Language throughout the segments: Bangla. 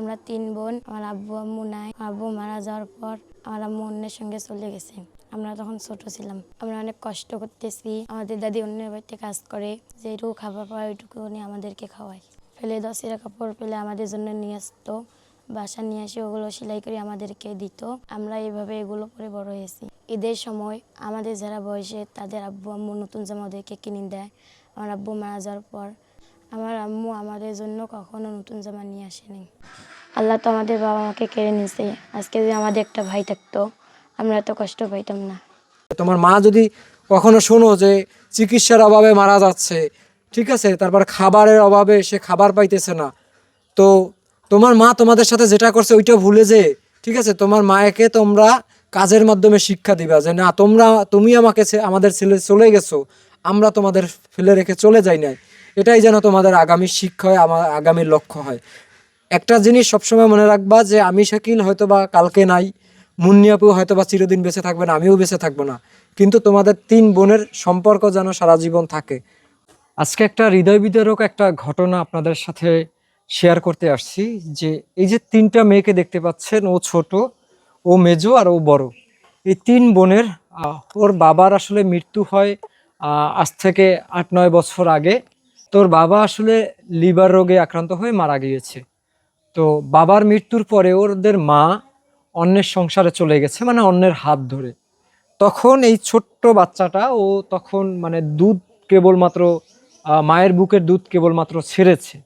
আমরা তিন বোন, আমার আব্বু আম্মু নাই। আব্বু মারা যাওয়ার পর আমার আম্মু অন্যের সঙ্গে চলে গেছে। আমরা তখন ছোট ছিলাম। আমরা অনেক কষ্ট করতেছি। আমাদের দাদি অন্যের বাড়িতে কাজ করে। যেটুকু খাবার পায় ওইটুকু উনি আমাদেরকে খাওয়ায়। ফেলে দশের কাপড় পেলে আমাদের জন্য নিয়ে আসতো। বাসা নিয়ে এসে ওগুলো সেলাই করে আমাদেরকে দিত। আমরা এইভাবে এগুলো পরে বড় হয়েছি। ঈদের সময় আমাদের যারা বয়সে তাদের আব্বু আম্মু নতুন জামা ওদেরকে কিনে দেয়। আমার আব্বু মারা যাওয়ার পর আমার আম্মু আমাদের জন্য কখনো নতুন জামা নিয়ে আসেনি। আল্লাহ তো আমাদের বাবা মাকে কেড়ে নিছে আজকে যদি আমাদের একটা ভাই থাকতো, আমরা এত কষ্ট পাইতাম না। তোমার মা যদি কখনো শোনো যে চিকিৎসার অভাবে মারা যাচ্ছে, ঠিক আছে, তারপর খাবারের অভাবে সে খাবার পাইতেছে না, তো তোমার মা তোমাদের সাথে যেটা করছে ওইটা ভুলে যে, ঠিক আছে, তোমার মায়েকে তোমরা কাজের মাধ্যমে শিক্ষা দিবা যে, না, তোমরা, তুমি আমাকে আমাদের ছেলে চলে গেছো, আমরা তোমাদের ফেলে রেখে চলে যাই নাই। এটাই যেন তোমাদের আগামী শিক্ষা হয় আমার আগামীর লক্ষ্য হয়। একটা জিনিস সবসময় মনে রাখবা যে আমি শাকিল হয়তো বা কালকে নাই মুন্নিয়াপু হয়তো বা চিরদিন বেঁচে থাকবে না, আমিও বেঁচে থাকব না। কিন্তু তোমাদের তিন বোনের সম্পর্ক যেন সারা জীবন থাকে। আজকে একটা হৃদয় বিদারক একটা ঘটনা আপনাদের সাথে শেয়ার করতে আসছি যে এই যে তিনটা মেয়েকে দেখতে পাচ্ছেন, ও ছোট, ও মেজো আর ও বড়। এই তিন বোনের ওর বাবার আসলে মৃত্যু হয় আজ থেকে আট নয় বছর আগে। তোর বাবা আসলে লিভার রোগে আক্রান্ত হয়ে মারা গিয়েছে। তো বাবার মৃত্যুর পরে ওদের মা অন্যের সংসারে চলে গেছে মানে অন্যের হাত ধরে। তখন এই ছোট্ট বাচ্চাটা ও তখন মানে দুধ কেবলমাত্র মায়ের বুকের দুধ কেবলমাত্র ছেড়েছে।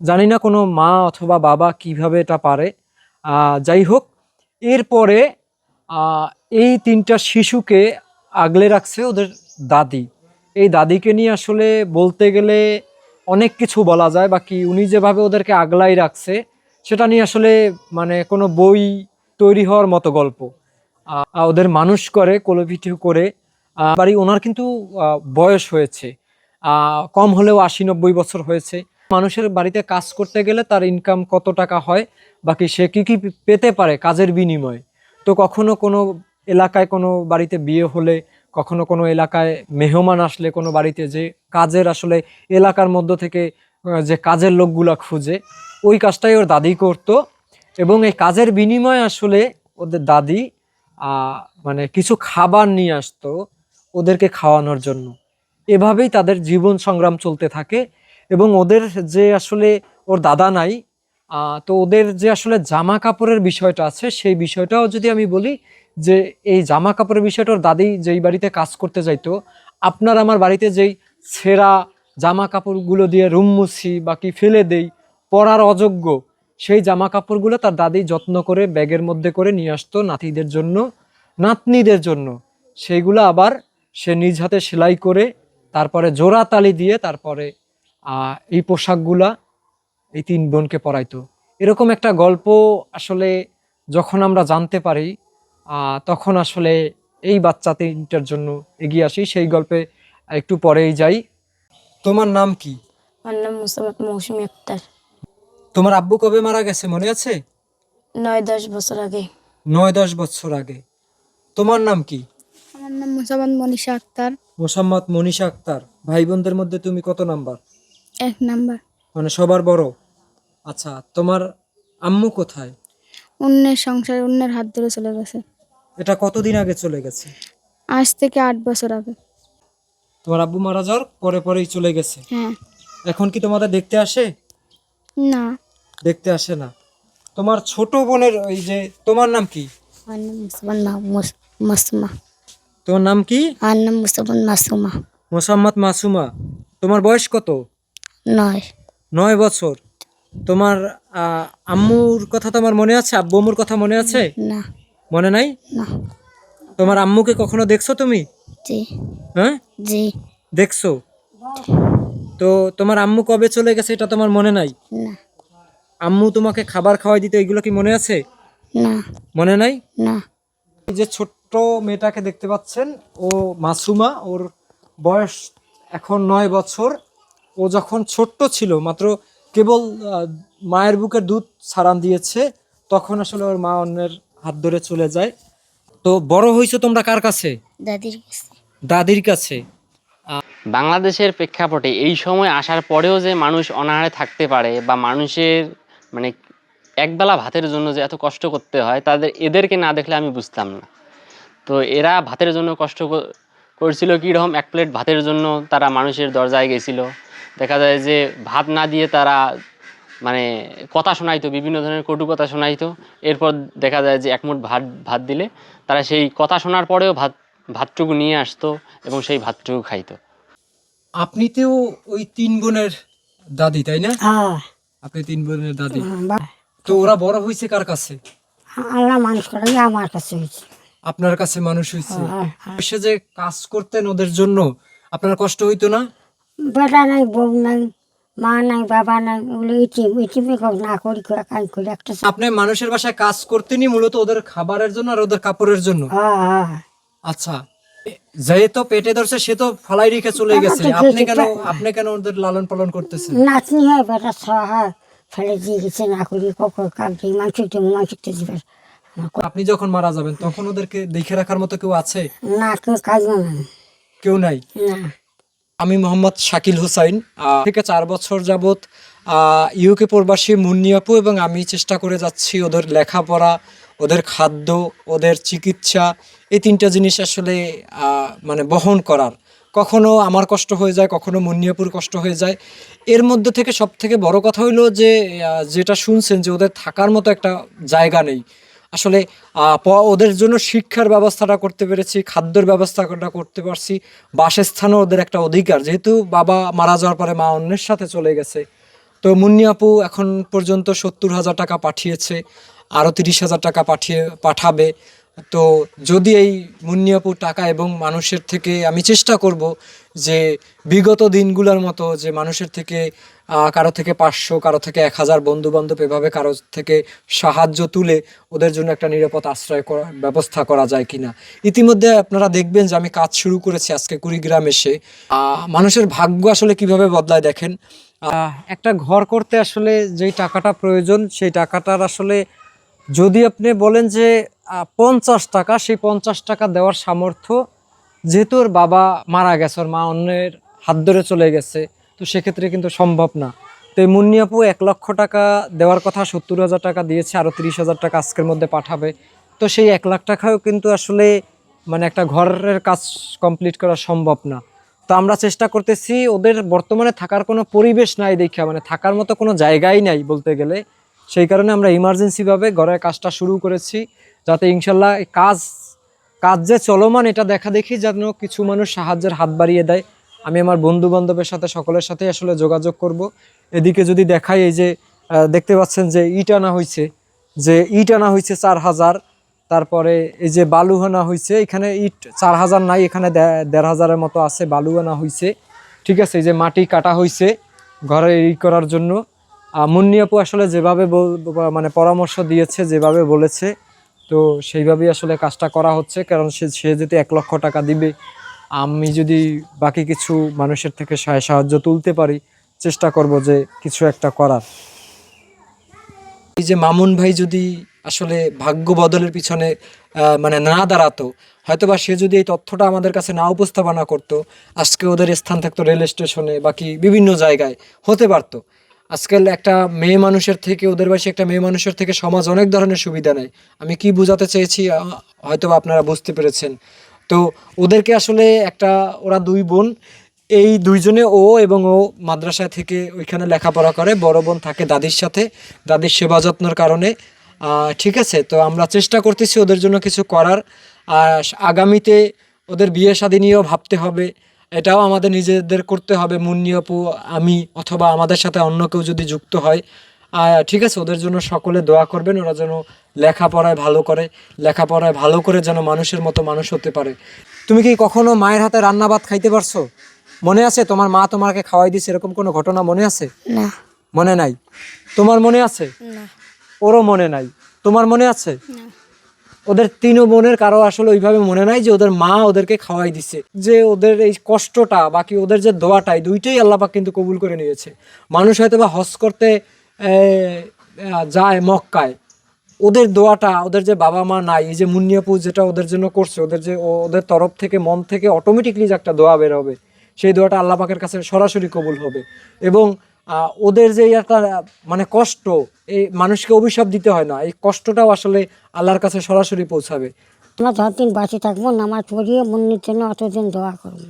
জানি না কোনো মা অথবা বাবা কীভাবে এটা পারে। যাই হোক, এরপরে এই তিনটা শিশুকে আগলে রাখছে ওদের দাদি। এই দাদিকে নিয়ে আসলে বলতে গেলে অনেক কিছু বলা যায়, বাকি উনি যেভাবে ওদেরকে আগলাই রাখছে সেটা নিয়ে আসলে মানে কোনো বই তৈরি হওয়ার মতো গল্প। ওদের মানুষ করে কোলোপিটিও করে বাড়ি ওনার কিন্তু বয়স হয়েছে। কম হলেও আশি নব্বই বছর হয়েছে। মানুষের বাড়িতে কাজ করতে গেলে তার ইনকাম কত টাকা হয়, বাকি সে কী কী পেতে পারে কাজের বিনিময়ে। তো কখনো কোনো এলাকায় কোনো বাড়িতে বিয়ে হলে, কখনো কোনো এলাকায় মেহমান আসলে কোনো বাড়িতে যে কাজের আসলে এলাকার মধ্য থেকে যে কাজের লোকগুলা খুঁজে ওই কাজটাই ওর দাদি করতো এবং এই কাজের বিনিময়ে আসলে ওদের দাদি মানে কিছু খাবার নিয়ে আসতো ওদেরকে খাওয়ানোর জন্য। এভাবেই তাদের জীবন সংগ্রাম চলতে থাকে এবং ওদের যে আসলে ওর দাদা নাই তো ওদের যে আসলে জামা কাপড়ের বিষয়টা আছে সেই বিষয়টাও যদি আমি বলি যে এই জামা কাপড়ের বিষয়টা ওর দাদি যেই বাড়িতে কাজ করতে যাইতো, আপনার আমার বাড়িতে যেই ছেঁড়া জামা কাপড়গুলো দিয়ে রুম মুছি বাকি ফেলে দেই পরার অযোগ্য। সেই জামা কাপড়গুলো তার দাদি যত্ন করে ব্যাগের মধ্যে করে নিয়ে আসতো নাতিদের জন্য, নাতনিদের জন্য। সেইগুলো আবার সে নিজ হাতে সেলাই করে তারপরে জোড়া তালি দিয়ে তারপরে এই পোশাকগুলা এই তিন বোনকে পরাইতো। এরকম একটা গল্প আসলে যখন আমরা জানতে পারি তখন আসলে এই বাচ্চা তিনটার জন্য এগিয়ে আসি। সেই গল্পে একটু পরেই যাই। তোমার নাম কি? আমার নাম মৌসুমি আক্তার। তোমার আব্বু কবে মারা গেছে মনে আছে? নয় দশ বছর আগে। নয় দশ বছর আগে। তোমার নাম কি? আমার নাম মুসাবাদ মনীষা আক্তার। মোসাম্মদ মনীষা আক্তার। ভাই বোনদের মধ্যে তুমি কত নাম্বার? এক নাম্বার। মানে সবার বড়। আচ্ছা তোমার আম্মু কোথায়? অন্যের সংসার অন্যের হাত ধরে চলে গেছে। এটা কতদিন আগে চলে গেছে? আজ থেকে আট বছর আগে। তোমার আব্বু মারা যাওয়ার পরে পরেই চলে গেছে? হ্যাঁ। এখন কি তোমাদের দেখতে আসে? না। দেখতে আসে না। তোমার ছোট বোনের ওই যে তোমার নাম কি? মাসুমা। তোমার নাম কি? আমার নাম মুসাবাদ মাসুমা। মোসাম্মদ মাসুমা। তোমার বয়স কত? নয়। নয় বছর। তোমার আম্মুর কথা তোমার মনে আছে? আব্বু আম্মুর কথা মনে আছে? না। মনে নাই? না। তোমার আম্মুকে কখনো দেখছ তুমি? জি। হ্যাঁ? জি। দেখছ? তো তোমার আম্মু কবে চলে গেছে এটা তোমার মনে নাই? না। আম্মু তোমাকে খাবার খাওয়াই দিত এগুলো কি মনে আছে? না। মনে নাই? না। এই যে ছোট্ট মেয়েটাকে দেখতে পাচ্ছেন ও মাসুমা ওর বয়স এখন নয় বছর। ও যখন ছোট্ট ছিল মাত্র কেবল মায়ের বুকের দুধ ছাড়ান দিয়েছে তখন আসলে ওর মা অন্যের হাত ধরে চলে যায়। তো বড় হয়েছে তোমরা কার কাছে? দাদির কাছে। দাদির কাছে। বাংলাদেশের প্রেক্ষাপটে এই সময় আসার পরেও যে মানুষ অনাহারে থাকতে পারে বা মানুষের মানে একবেলা ভাতের জন্য যে এত কষ্ট করতে হয় তাদের এদেরকে না দেখলে আমি বুঝতাম না। তো এরা ভাতের জন্য কষ্ট ক- করছিল কীরকম? এক প্লেট ভাতের জন্য তারা মানুষের দরজায় গেছিল। দেখা যায় যে ভাত না দিয়ে তারা মানে কথা শোনাইতো বিভিন্ন ধরনের কটু কথা শোনাইতো। এরপর দেখা যায় যে এক মুঠ ভাত ভাত দিলে তারা সেই কথা শোনার পরেও ভাত ভাতটুকু নিয়ে আসতো এবং সেই ভাতটুকু খাইতো। আপনি তো ওই তিন বোনের দাদি তাই না? হ্যাঁ। আপনি তিন বোনের দাদি। তো ওরা বড় হয়েছে কার কাছে? আল্লাহ মানুষ করে আমার কাছে হয়েছে আপনার কাছে মানুষ হয়েছে হ্যাঁ, হ্যাঁ। এসে যে কাজ করতেন ওদের জন্য আপনার কষ্ট হইতো না? বেটা নাই বউ নাই মা নাই বাবা নাই ওগুলো ইটিম ইটিমে না করি করে কাজ করি একটা আপনি মানুষের বাসায় কাজ করতেনই মূলত ওদের খাবারের জন্য আর ওদের কাপড়ের জন্য? হ্যাঁ হ্যাঁ। আচ্ছা। যেহেতু পেটে ধরছে সে তো ফালাই রেখে চলে গেছে। আপনি কেন আপনি কেন ওদের লালন পালন করতেছেন? নাতনি হয় বেটা হয় ফেলে দিয়ে গেছে না করি কখন মাংস মাংস দিবে আপনি যখন মারা যাবেন তখন ওদেরকে দেখে রাখার মতো কেউ আছে? না কেউ কাজ না কেউ নাই? আমি মোহাম্মদ শাকিল হুসাইন থেকে চার বছর যাবৎ ইউকে প্রবাসী মুন্নিয়াপু এবং আমি চেষ্টা করে যাচ্ছি ওদের লেখাপড়া ওদের খাদ্য, ওদের চিকিৎসা, এই তিনটা জিনিস আসলে মানে বহন করার। কখনো আমার কষ্ট হয়ে যায়, কখনো মুন্নিয়াপুর কষ্ট হয়ে যায়। এর মধ্যে থেকে সব থেকে বড় কথা হইল যে যেটা শুনছেন যে, ওদের থাকার মতো একটা জায়গা নেই। আসলে ওদের জন্য শিক্ষার ব্যবস্থাটা করতে পেরেছি, খাদ্যের ব্যবস্থাটা করতে পারছি। বাসস্থানও ওদের একটা অধিকার। যেহেতু বাবা মারা যাওয়ার পরে মা অন্যের সাথে চলে গেছে। তো মুন্নি আপু এখন পর্যন্ত সত্তর হাজার টাকা পাঠিয়েছে। আরও তিরিশ হাজার টাকা পাঠিয়ে, পাঠাবে। তো যদি এই মুন্নিয়াপুর টাকা এবং মানুষের থেকে আমি চেষ্টা করব যে বিগত দিনগুলোর মতো যে মানুষের থেকে কারও থেকে পাঁচশো, কারও থেকে এক হাজার বন্ধু বান্ধব এভাবে কারও থেকে সাহায্য তুলে ওদের জন্য একটা নিরাপদ আশ্রয় করার ব্যবস্থা করা যায় কিনা। ইতিমধ্যে আপনারা দেখবেন যে আমি কাজ শুরু করেছি আজকে কুড়িগ্রাম এসে। মানুষের ভাগ্য আসলে কীভাবে বদলায় দেখেন। একটা ঘর করতে আসলে যেই টাকাটা প্রয়োজন, সেই টাকাটার আসলে যদি আপনি বলেন যে পঞ্চাশ টাকা, সেই পঞ্চাশ টাকা দেওয়ার সামর্থ্য, যেহেতু ওর বাবা মারা গেছে, ওর মা অন্যের হাত ধরে চলে গেছে, তো সেক্ষেত্রে কিন্তু সম্ভব না। তো এই মুন্নিয়াপু এক লক্ষ টাকা দেওয়ার কথা সত্তর হাজার টাকা দিয়েছে আরও তিরিশ হাজার টাকা আজকের মধ্যে পাঠাবে। তো সেই এক লাখ টাকাও কিন্তু আসলে মানে একটা ঘরের কাজ কমপ্লিট করা সম্ভব না। তো আমরা চেষ্টা করতেছি, ওদের বর্তমানে থাকার কোনো পরিবেশ নাই দেখা মানে থাকার মতো কোনো জায়গাই নাই বলতে গেলে। সেই কারণে আমরা ইমার্জেন্সিভাবে ঘরের কাজটা শুরু করেছি, যাতে ইনশাল্লাহ কাজ কাজ যে চলমান এটা দেখা দেখি যেন কিছু মানুষ সাহায্যের হাত বাড়িয়ে দেয়। আমি আমার বন্ধু বান্ধবের সাথে, সকলের সাথে আসলে যোগাযোগ করব। এদিকে যদি দেখাই এই যে দেখতে পাচ্ছেন যে ইট আনা হয়েছে যে ইট আনা হয়েছে চার হাজার, তারপরে এই যে বালু আনা হয়েছে এখানে ইট চার হাজার নাই, এখানে দেড় হাজারের মতো আছে বালু আনা হয়েছে ঠিক আছে, এই যে মাটি কাটা হয়েছে ঘরে ই করার জন্য। মুন্নি আপু আসলে যেভাবে মানে পরামর্শ দিয়েছে, যেভাবে বলেছে, তো সেইভাবেই আসলে কাজটা করা হচ্ছে। কারণ সে সে যদি এক লক্ষ টাকা দিবে, আমি যদি বাকি কিছু মানুষের থেকে সাহায্য তুলতে পারি, চেষ্টা করব যে কিছু একটা করার। এই যে মামুন ভাই যদি আসলে ভাগ্য বদলের পিছনে মানে না দাঁড়াতো, হয়তোবা সে যদি এই তথ্যটা আমাদের কাছে না উপস্থাপনা করতো, আজকে ওদের স্থান থাকতো রেল স্টেশনে বাকি বিভিন্ন জায়গায়, হতে পারতো। আজকাল একটা মেয়ে মানুষের থেকে, ওদের বয়সে একটা মেয়ে মানুষের থেকে সমাজ অনেক ধরনের সুবিধা নেয়। আমি কি বোঝাতে চেয়েছি হয়তো আপনারা বুঝতে পেরেছেন। তো ওদেরকে আসলে একটা, ওরা দুই বোন, এই দুইজনে ও এবং ও মাদ্রাসা থেকে ওইখানে লেখাপড়া করে, বড় বোন থাকে দাদির সাথে, দাদির সেবা যত্নের কারণে। ঠিক আছে, তো আমরা চেষ্টা করতেছি ওদের জন্য কিছু করার। আর আগামীতে ওদের বিয়ে শাদী নিয়েও ভাবতে হবে। এটাও আমাদের নিজেদের করতে হবে। মুন্নি আপু আমি অথবা আমাদের সাথে অন্য কেউ যদি যুক্ত হয় ঠিক আছে ওদের জন্য সকলে দোয়া করবেন ওরা যেন লেখাপড়ায় ভালো করে লেখাপড়ায় ভালো করে যেন মানুষের মতো মানুষ হতে পারে। তুমি কি কখনো মায়ের হাতে রান্না ভাত খাইতে পারছ? মনে আছে তোমার মা তোমাকে খাওয়াই দিছে এরকম কোনো ঘটনা মনে আছে? না। মনে নাই? তোমার মনে আছে? না। ওরও মনে নাই? তোমার মনে আছে? ওদের তিন বোনের কারও আসলে ওইভাবে মনে নাই যে ওদের মা ওদেরকে খাওয়াই দিছে। যে ওদের এই কষ্টটা, বাকি ওদের যে দোয়াটাই, দুইটাই আল্লাপাক কিন্তু কবুল করে নিয়েছে। মানুষ হয়তো বা হজ করতে যায় মক্কায়। ওদের দোয়াটা, ওদের যে বাবা মা নাই, এই যে মুন্নিয়াপু যেটা ওদের জন্য করছে, ওদের যে ওদের তরফ থেকে, মন থেকে অটোমেটিকলি যে একটা দোয়া বের হবে, সেই দোয়াটা আল্লাহ পাকের কাছে সরাসরি কবুল হবে। এবং ওদের যে একটা মানে কষ্ট, এই মানুষকে অভিশাপ দিতে হয় না। এই কষ্টটাও আসলে আল্লাহর কাছে সরাসরি পৌঁছাবে। আমরা যতদিন বাঁচে থাকব, নামাজ পড়িয়ে মন্দির জন্য অতদিন দোয়া করব।